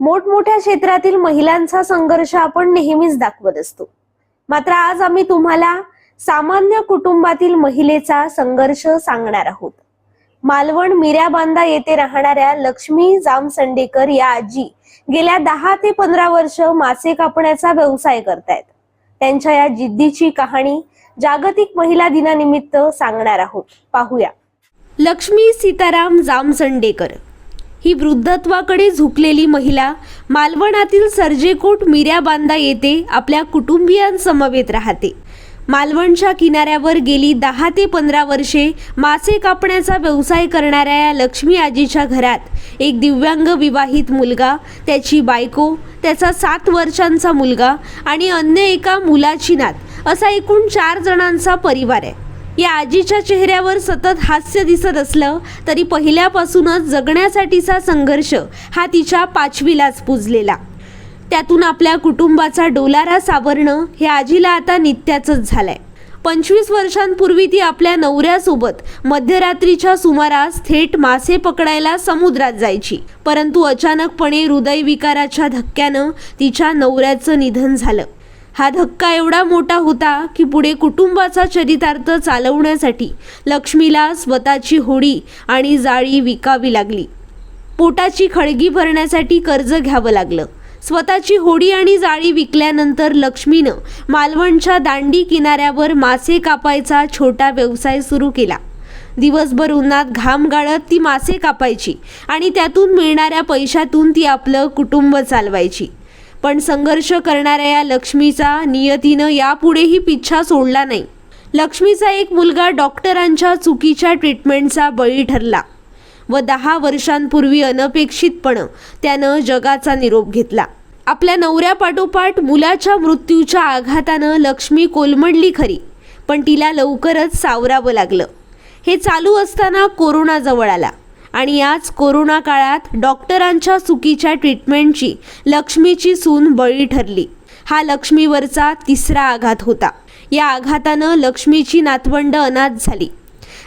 मोठमोठ्या क्षेत्रातील महिलांचा संघर्ष आपण नेहमीच दाखवत असतो. मात्र आज आम्ही तुम्हाला सामान्य कुटुंबातील महिलेचा संघर्ष सांगणार आहोत. मालवण मिऱ्याबांदा येथे राहणाऱ्या लक्ष्मी जामसंडेकर या आजी गेल्या दहा ते पंधरा वर्ष मासे कापण्याचा व्यवसाय करतायत. त्यांच्या या जिद्दीची कहाणी जागतिक महिला दिनानिमित्त सांगणार आहोत. पाहूया. लक्ष्मी सीताराम जामसंडेकर. ही वृद्धत्वाकडे झुकलेली महिला मालवणातील सर्जेकोट मिऱ्याबांदा येथे आपल्या कुटुंबियांसमवेत राहते. मालवणच्या किनाऱ्यावर गेली दहा ते पंधरा वर्षे मासे कापण्याचा व्यवसाय करणाऱ्या या लक्ष्मी आजीच्या घरात एक दिव्यांग विवाहित मुलगा त्याची बायको त्याचा सात वर्षांचा मुलगा आणि अन्य एका मुलाची नात असा एकूण चार जणांचा परिवार आहे. या आजीच्या चेहऱ्यावर सतत हास्य दिसत असलं तरी पहिल्यापासूनच जगण्यासाठीचा संघर्ष हा तिच्या पाचवीलाच पुजलेला. त्यातून आपल्या कुटुंबाचा डोलारा सावरणं हे आजीला आता नित्याचंच झालंय. पंचवीस वर्षांपूर्वी ती आपल्या नवऱ्यासोबत मध्यरात्रीच्या सुमारास थेट मासे पकडायला समुद्रात जायची. परंतु अचानकपणे हृदयविकाराच्या धक्क्यानं तिच्या नवऱ्याचं निधन झालं. हा धक्का एवढा मोठा होता की पुढे कुटुंबाचा चरितार्थ चालवण्यासाठी लक्ष्मीला स्वतःची होडी आणि जाळी विकावी लागली. पोटाची खळगी भरण्यासाठी कर्ज घ्यावं लागलं. स्वतःची होडी आणि जाळी विकल्यानंतर लक्ष्मीनं मालवणच्या दांडी किनाऱ्यावर मासे कापायचा छोटा व्यवसाय सुरू केला. दिवसभर उन्हात घाम गाळत ती मासे कापायची आणि त्यातून मिळणाऱ्या पैशातून ती आपलं कुटुंब चालवायची. पण संघर्ष करणाऱ्या या लक्ष्मीचा नियतीनं यापुढेही पिच्छा सोडला नाही. लक्ष्मीचा एक मुलगा डॉक्टरांच्या चुकीच्या ट्रीटमेंटचा बळी ठरला व दहा वर्षांपूर्वी अनपेक्षितपणं त्यानं जगाचा निरोप घेतला. आपल्या नवऱ्यापाठोपाठ मुलाच्या मृत्यूच्या आघातानं लक्ष्मी कोलमडली खरी पण तिला लवकरच सावरावं लागलं. हे चालू असताना कोरोना जवळ आला. आणि याच कोरोना काळात डॉक्टरांच्या चुकीच्या ट्रीटमेंटची लक्ष्मीची सून बळी ठरली. हा लक्ष्मीवरचा तिसरा आघात होता. या आघातानं लक्ष्मीची नातवंड अनाथ झाली.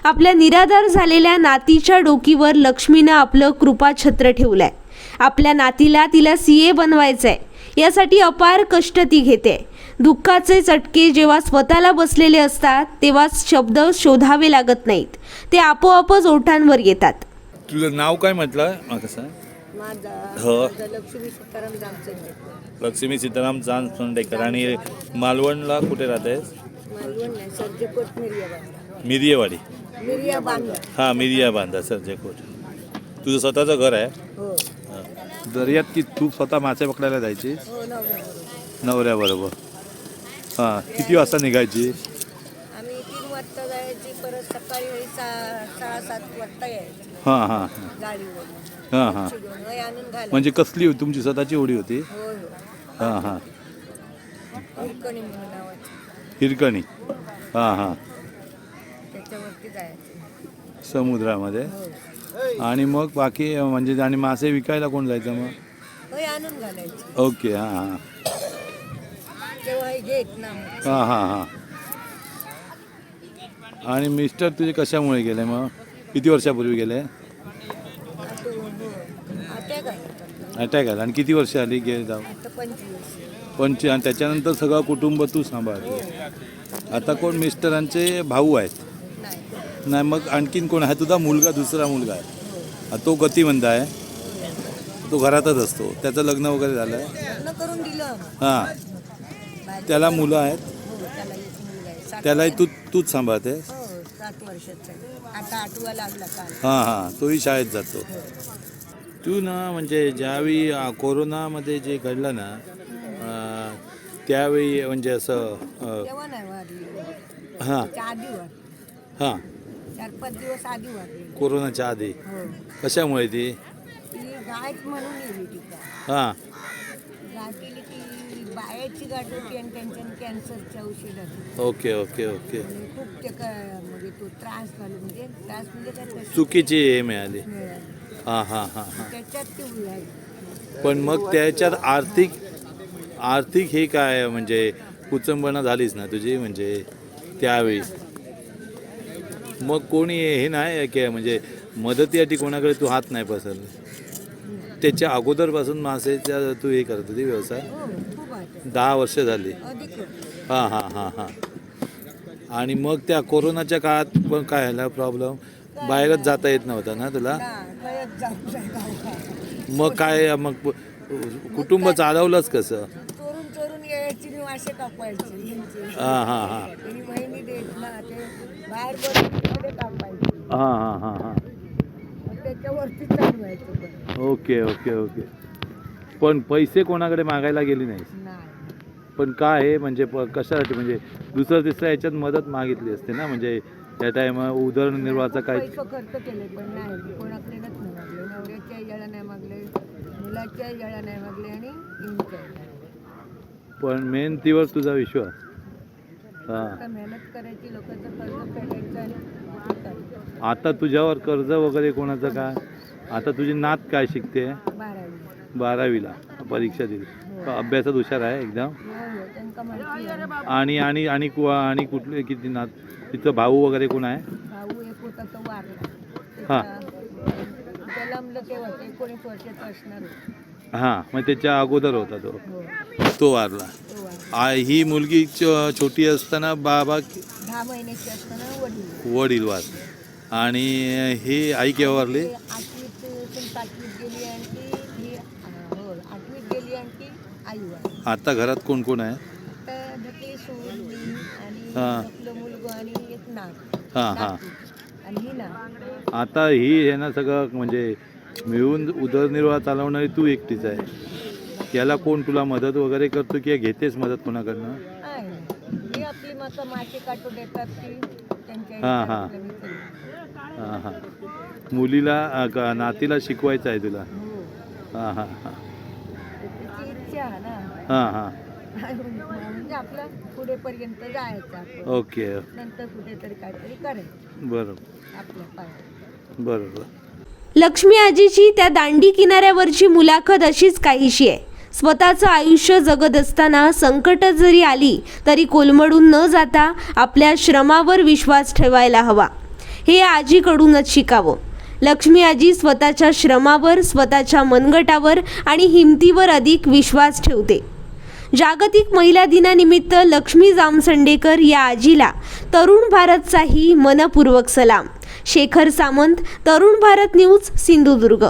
आपल्या निराधार झालेल्या नातीच्या डोकीवर लक्ष्मीनं आपलं कृपाछत्र ठेवलंय. आपल्या नातीला तिला सी ए बनवायचंय. यासाठी अपार कष्ट ती घेते. दुःखाचे चटके जेव्हा स्वतःला बसलेले असतात तेव्हा शब्द शोधावे लागत नाहीत. ते आपोआपच ओठांवर येतात. तुझं नाव काय म्हटलं? हा, कसं? माझा हो. लक्ष्मी सीताराम जामचंद्र लक्ष्मी सीताराम आणि मालवणला कुठे राहतेस मालवण मिरियेवाडी. हां मिरिया बांधा सरजेकोट. तुझं स्वतःचं घर आहे? हो. दर्यात की तू स्वतः मासे पकडायला जायची? हो नवऱ्याबरोबर. नवऱ्याबरोबर. हां किती वाजता निघायची आम्ही तीन वाजता जायची परत सकाळी वाजता यायची. हां हां गाडीवर हां हां. चिडून वय आणून घालायची. म्हणजे कसली होती? तुमची स्वतःची होडी होती? हो हो हां हां. हिरकणी म्हणून नावाची. हिरकणी. हां हां. त्याच्यावरती जायचं. समुद्रामध्ये. हो आणि मग बाकी म्हणजे आणि मासे विकायला कोण जायचं मग? वय आणून घालायची. ओके हां हां. तेव्हा हे घेत ना मग. हां हां हां. आणि मिस्टर तुझे कशामुळे गेले मग? किती वर्षापूर्वी गेले? हो अटॅक आला. आणि किती वर्ष आली गे जाऊ? पंच आणि त्याच्यानंतर सगळं कुटुंब तू सांभाळते आता कोण मिस्टरांचे भाऊ आहेत? नाही. मग आणखीन कोण? आहे तुझा मुलगा दुसरा मुलगा आहे. हा, तो गतिमंद आहे. तो घरातच असतो. त्याचं लग्न वगैरे झालं आहे हां. त्याला मुलं आहेत हो त्याला एक मुलगा आहे सात त्यालाही तू तूच सांभाळते? हो सात वर्षाचा आहे. आता आठवा लागला काल. हां हां. तोही शाळेत जातो. तू ना म्हणजे ज्यावेळी कोरोनामध्ये जे घडलं ना त्यावेळी म्हणजे असं अ, तेव्हा नाही वारली हां. त्याच्या आधीवर हां. चार पाच दिवस आधी कोरोनाच्या आधी. हो. कशामुळे ती? ती म्हणून येली हां. गाठ केली ती बायाची आणि त्यांच्या कॅन्सरच्या औषधाची. Okay okay okay. खूप ते क- म्हणजे तो त्रास झाला म्हणजे त्रास म्हणजे काय चुकीची हे मिळाली. मिळाली. हां हां हां हां. त्याच्यात ती उलट. पण मग त्याच्यात आर्थिक आर्थिक हे काय म्हणजे कुचंबना झालीच ना तुझी? म्हणजे त्यावेळी. मग कोणी हे नाही की म्हणजे मदतीसाठी कोणाकडे तू हात नाही पसरले त्याच्या अगोदरपासून मासेच्या तू हे करत होती व्यवसाय? हो. दहा वर्ष झाली. हां हां हां हां. आणि मग त्या कोरोनाच्या काळात पण काय झाला? प्रॉब्लेम? बाहेरच जाता येत नव्हता ना तुला. मग काय मग कुटुंब चालवलंच कसं? हां हां हां. हां हां हां हां. Okay okay okay. पण पैसे कोणाकडे मागायला गेली नाही पण काय आहे म्हणजे प कशासाठी? म्हणजे दुसरं तिसऱ्या याच्यात मदत मागितली असते ना? म्हणजे त्या टाइम उदरनिर्वाहाचा काही पैसे खर्च केले पण नाही. कोणाकडेच नाही मागले. नवऱ्याच्या याला नाही मागले मुलाच्या याला नाही मागले आणि इंच्या पण मेहनतीवर तुझा विश्वास. हां. आता मेहनत करायची लोकांचं कर्ज फेडायचं आणि करायचं. आता तुझ्यावर कर्ज वगैरे कोणाचं काय आता तुझी नात काय शिकते? बारावी. बारावीला परीक्षा दिली. अभ्यासात हुशार आहे एकदम हो हो त्यांना माहिती आहे आणि आणि आणि कु- आणि कुठले किती नात तिचं भाऊ वगैरे कोण आहे? भाऊ एक होता तो वारला. हा. त्याचा- जन्मलं तेव्हा ते एकोणीस वर्षाचा असणार होता. हां मग त्याच्या अगोदर होता तो. हो. तो वारला. तो वारला. आ, ही मुलगी छ- छोटी असताना बाबा दहा महिन्याची असताना वडील. वडील वार. आणि ही आई केव्हा वारली? ते आठवीत पण आठवीत गेली आणि ती ही हो आठवीत गेली आई वारली. आता घरात कोण कोण आहे? हा. आपलं मुलगा आणि एक नाक हां हां. आणि ही ना आता ही आहे ना सगळं म्हणजे मिळून उदरनिर्वाह चालवणारी तू एकटीच आहे. याला कोण तुला मदत वगैरे करतो किंवा घेतेस मदत कोणाकडनं? आहे ही आपली माता मासे काटू देतात ती. त्यांच्या हा, हा. आपल्या. हां हां. मुलीला अ, क- नातीला शिकवायचं आहे तुला. हो. हां हां हां. इच्छा आहे ना. हां हां. म्हणजे आपलं पुढेपर्यंत जायचं आपण. ओके. नंतर कुठेतरी काहीतरी करायचं बरोबर. आपल्या बरोबर. लक्ष्मी आजीची त्या दांडी किनाऱ्यावरची मुलाखत अशीच काहीशी आहे. स्वतःचं आयुष्य जगत असताना संकट जरी आली तरी कोलमडून न जाता आपल्या श्रमावर विश्वास ठेवायला हवा. हे आजीकडूनच शिकावं. लक्ष्मी आजी स्वतःच्या श्रमावर स्वतःच्या मनगटावर आणि हिमतीवर अधिक विश्वास ठेवते. जागतिक महिला दिनानिमित्त लक्ष्मी जामसंडेकर या आजीला तरुण भारतचाही मनपूर्वक सलाम. शेखर सामंत तरुण भारत न्यूज सिंधुदुर्ग.